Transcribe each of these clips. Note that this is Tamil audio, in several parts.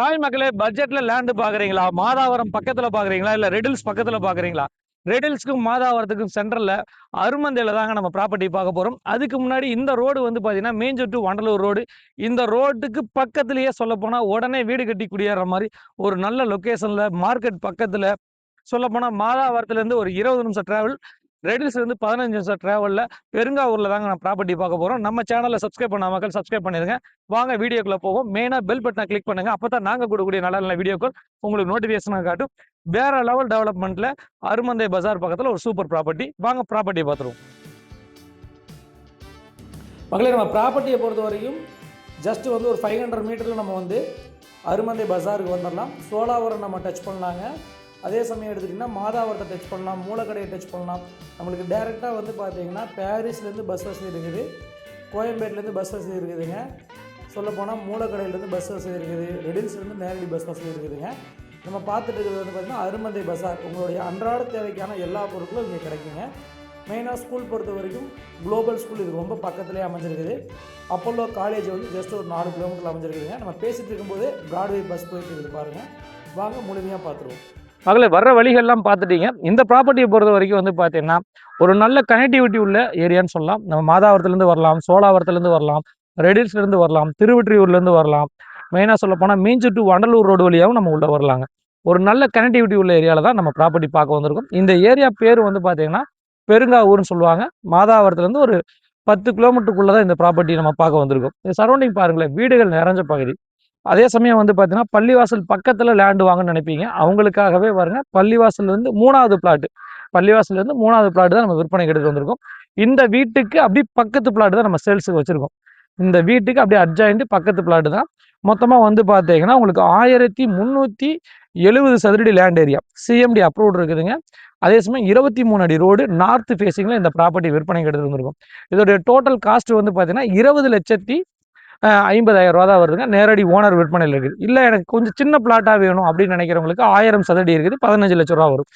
ஹாய் மக்களே பட்ஜெட்ல லேண்டு பாக்குறீங்களா? மாதாவரம் பக்கத்துல பாக்குறீங்களா? இல்ல ரெடில்ஸ் பக்கத்துல பாக்குறீங்களா? ரெடில்ஸ்க்கும் மாதாவரத்துக்கும் சென்டர்ல அருமந்தையில தாங்க நம்ம ப்ராப்பர்ட்டி பார்க்க போறோம். அதுக்கு முன்னாடி இந்த ரோடு வந்து பாத்தீங்கன்னா மேஞ்சூர் டு வண்டலூர் ரோடு இந்த ரோட்டுக்கு பக்கத்துலயே சொல்ல போனா உடனே வீடு கட்டி குடியேற மாதிரி ஒரு நல்ல லொகேஷன்ல மார்க்கெட் பக்கத்துல. சொல்ல போனா மாதாவரத்துல இருந்து ஒரு இருபது நிமிஷம் டிராவல் ரெடில்ஸ்லேருந்து பதினஞ்சு நிமிஷம் ட்ராவலில் பெருங்காவூரில் தாங்க நான் ப்ராப்பர்ட்டி பார்க்க போகிறோம் நம்ம சேனலில் சப்ஸ்கிரைப் பண்ண மக்கள் சப்ஸ்கிரைப் பண்ணிடுங்க. வாங்க வீடியோக்குள்ள போவோம். மெயினாக பெல் பட்டனை கிளிக் பண்ணுங்கள் அப்போ தான் நாங்கள் கொடுக்கக்கூடிய நல்ல நல்ல வீடியோக்கள் உங்களுக்கு நோட்டிஃபிகேஷனாக காட்டும். வேற லெவல் டெவலப்மெண்ட்டில் அருமந்தை பஜார் பக்கத்தில் ஒரு சூப்பர் ப்ராப்பர்ட்டி வாங்க ப்ராப்பர்ட்டி பார்த்துருவோம். மகளே நம்ம ப்ராப்பர்ட்டியை பொறுத்த வரைக்கும் ஜஸ்ட் வந்து ஒரு ஃபைவ் ஹண்ட்ரட் மீட்டரில் நம்ம வந்து அருமந்தை பஜாருக்கு வந்துடலாம். சோலாவரம் நம்ம டச் பண்ணலாங்க. அதே சமயம் எடுத்துக்கிட்டிங்கன்னா மாதாவரத்தை டச் பண்ணலாம் மூலக்கடையை டச் பண்ணலாம். நம்மளுக்கு டேரெக்டாக வந்து பார்த்தீங்கன்னா பாரிஸ்லேருந்து பஸ் வசதி இருக்குது. கோயம்பேட்லேருந்து பஸ் வசதி இருக்குதுங்க. சொல்லப்போனால் மூலக்கடையிலேருந்து பஸ் வசதி இருக்குது. ரெடில்ஸ்லேருந்து நேரடி பஸ் வசதி இருக்குதுங்க. நம்ம பார்த்துட்டு இருக்கிறது வந்து பார்த்திங்கன்னா அருமந்தை பஸார் உங்களுடைய அன்றாட தேவைக்கான எல்லா பொருட்களும் இங்கே கிடைக்குங்க. மெயினாக ஸ்கூல் பொறுத்த வரைக்கும் குளோபல் ஸ்கூல் இது ரொம்ப பக்கத்துலேயே அமைஞ்சிருக்குது. அப்போல்லோ காலேஜ் வந்து ஜஸ்ட் ஒரு நாலு கிலோமீட்டர் அமைஞ்சிருக்குதுங்க. நம்ம பேசிகிட்டு இருக்கும்போது பிராட்வே பஸ் போயிட்டு இருக்குது பாருங்கள் வாங்க முழுமையாக பார்த்துருவோம். மகளே வர்ற வழிகள்லாம் பார்த்துட்டீங்க. இந்த ப்ராப்பர்ட்டியை பொறுத்த வரைக்கும் வந்து பார்த்தீங்கன்னா ஒரு நல்ல கனெக்டிவிட்டி உள்ள ஏரியான்னு சொல்லலாம். நம்ம மாதாவரத்துலேருந்து வரலாம் சோழாவரத்துலேருந்து வரலாம் ரெடில்ஸ்லேருந்து வரலாம் திருவற்றியூர்லேருந்து வரலாம். மெயினாக சொல்லப்போனால் மீஞ்சு டு வண்டலூர் ரோடு வழியாகவும் நம்ம உள்ளே வரலாங்க. ஒரு நல்ல கனெக்டிவிட்டி உள்ள ஏரியாவில் தான் நம்ம ப்ராப்பர்ட்டி பார்க்க வந்திருக்கோம். இந்த ஏரியா பேர் வந்து பார்த்தீங்கன்னா பெருங்காவூர்னு சொல்லுவாங்க. மாதாவரத்துலேருந்து ஒரு பத்து கிலோமீட்டருக்குள்ளே தான் இந்த ப்ராப்பர்ட்டி நம்ம பார்க்க வந்திருக்கோம். இந்த சரௌண்டிங் பாருங்களேன் வீடுகள் நிறைஞ்ச பகுதி. அதே சமயம் வந்து பார்த்தீங்கன்னா பள்ளிவாசல் பக்கத்தில் லேண்டு வாங்கன்னு நினைப்பீங்க. அவங்களுக்காகவே பாருங்க பள்ளிவாசல் வந்து மூணாவது பிளாட்டு பள்ளிவாசல் இருந்து மூணாவது பிளாட் தான் நம்ம விற்பனைக்கு எடுத்து வந்திருக்கோம். இந்த வீட்டுக்கு அப்படி பக்கத்து பிளாட் தான் நம்ம சேல்ஸுக்கு வச்சுருக்கோம். இந்த வீட்டுக்கு அப்படியே அட்ஜாயிண்ட் பக்கத்து பிளாட் தான். மொத்தமாக வந்து பார்த்தீங்கன்னா உங்களுக்கு ஆயிரத்தி முந்நூற்றி எழுபது சதுரடி லேண்ட் ஏரியா சிஎம்டி அப்ரூவ்ட் இருக்குதுங்க. அதே சமயம் இருபத்தி மூணு அடி ரோடு நார்த் ஃபேஸிங்கில் இந்த ப்ராப்பர்ட்டி விற்பனைக்கு எடுத்து வந்திருக்கும். இதோடைய டோட்டல் காஸ்ட் வந்து பார்த்தீங்கன்னா இருபது லட்சத்தி ஐம்பதாயிரம் ரூபா தான் வருதுங்க. நேரடி ஓனர் விற்பனையில் இருக்குது. இல்லை எனக்கு கொஞ்சம் சின்ன பிளாட்டாக வேணும் அப்படின்னு நினைக்கிறவங்களுக்கு ஆயிரம் சதுரடி இருக்குது பதினஞ்சு லட்ச ரூபா வரும்.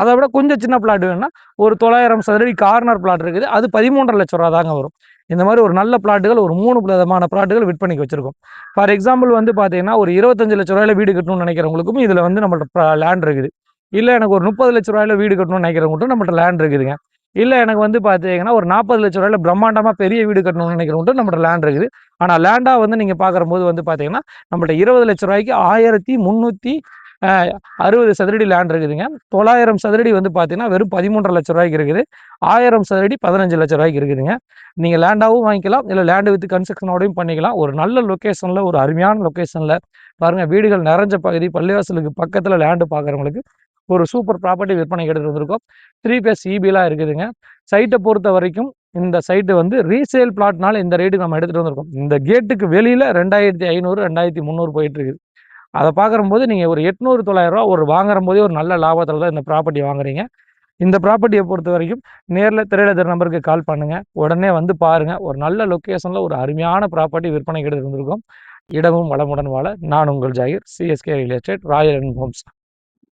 அதை விட கொஞ்சம் சின்ன பிளாட் வேணும்னா ஒரு தொள்ளாயிரம் சதுரடி கார்னர் பிளாட் இருக்குது. அது பதிமூன்றரை லட்ச ரூபா தாங்க வரும். இந்த மாதிரி ஒரு நல்ல பிளாட்டுகள் ஒரு மூணு விதமான பிளாட்டுகள் விற்பனைக்கு வச்சிருக்கோம். ஃபார் எக்ஸாம்பிள் வந்து பார்த்தீங்கன்னா ஒரு இருபத்தஞ்சு லட்ச ரூபாயில வீடு கட்டணும்னு நினைக்கிறவங்களுக்கும் இதில் வந்து நம்மள்ட்ட லேண்ட் இருக்குது. இல்லை எனக்கு ஒரு முப்பது லட்ச ரூபாயில வீடு கட்டணும்னு நினைக்கிறவங்கட்டும் நம்மள்ட்ட லேண்ட் இருக்குதுங்க. இல்லை எனக்கு வந்து பார்த்தீங்கன்னா ஒரு நாற்பது லட்ச ரூபாயில பிரம்மாண்டமாக பெரிய வீடு கட்டணும்னு நினைக்கிறவங்க நம்மள்ட்ட லேண்ட் இருக்குது. ஆனால் லேண்டாக வந்து நீங்கள் பார்க்குறபோது வந்து பார்த்தீங்கன்னா நம்மள்ட்ட இருபது லட்ச ரூபாய்க்கு ஆயிரத்தி முந்நூற்றி அறுபது சதுரடி லேண்ட் இருக்குதுங்க. தொள்ளாயிரம் சதுரடி வந்து பார்த்தீங்கன்னா வெறும் பதிமூன்றரை லட்ச ரூபாய்க்கு இருக்குது. ஆயிரம் சதுரடி பதினஞ்சு லட்ச ரூபாய்க்கு இருக்குதுங்க. நீங்கள் லேண்டாகவும் வாங்கிக்கலாம் இல்லை லேண்டு வித் கன்ஸ்ட்ரக்ஷனோடையும் பண்ணிக்கலாம். ஒரு நல்ல லொக்கேஷனில் ஒரு அருமையான லொக்கேஷனில் பாருங்கள் வீடுகள் நிறைஞ்ச பகுதி பள்ளிவாசலுக்கு பக்கத்தில் லேண்டு பார்க்குறவங்களுக்கு ஒரு சூப்பர் ப்ராப்பர்ட்டி விற்பனைக்கு எடுத்துகிட்டு வந்திருக்கோம். த்ரீ பேஸ் இபிலாம் இருக்குதுங்க. சைட்டை பொறுத்த வரைக்கும் இந்த சைட்டு வந்து ரீசேல் பிளாட்னால இந்த ரேட்டுக்கு நம்ம எடுத்துகிட்டு வந்திருக்கோம். இந்த கேட்டுக்கு வெளியில் ரெண்டாயிரத்தி ஐநூறு ரெண்டாயிரத்தி முந்நூறு போயிட்டு இருக்குது அதை பார்க்குறம்போது நீங்கள் ஒரு எட்நூறு தொள்ளாயிரரூவா ஒரு வாங்குற போதே ஒரு நல்ல லாபத்தில் தான் இந்த ப்ராப்பர்ட்டி வாங்குறீங்க. இந்த ப்ராப்பர்ட்டியை பொறுத்த வரைக்கும் நேரில் திரையிடர் நம்பருக்கு கால் பண்ணுங்கள் உடனே வந்து பாருங்கள் ஒரு நல்ல லொக்கேஷனில் ஒரு அருமையான ப்ராப்பர்ட்டி விற்பனைக்கு எடுத்துருந்துருக்கோம் இடமும் வளமுடன் வாழ. நான் உங்கள் Zakir. CSK real estate royal and homes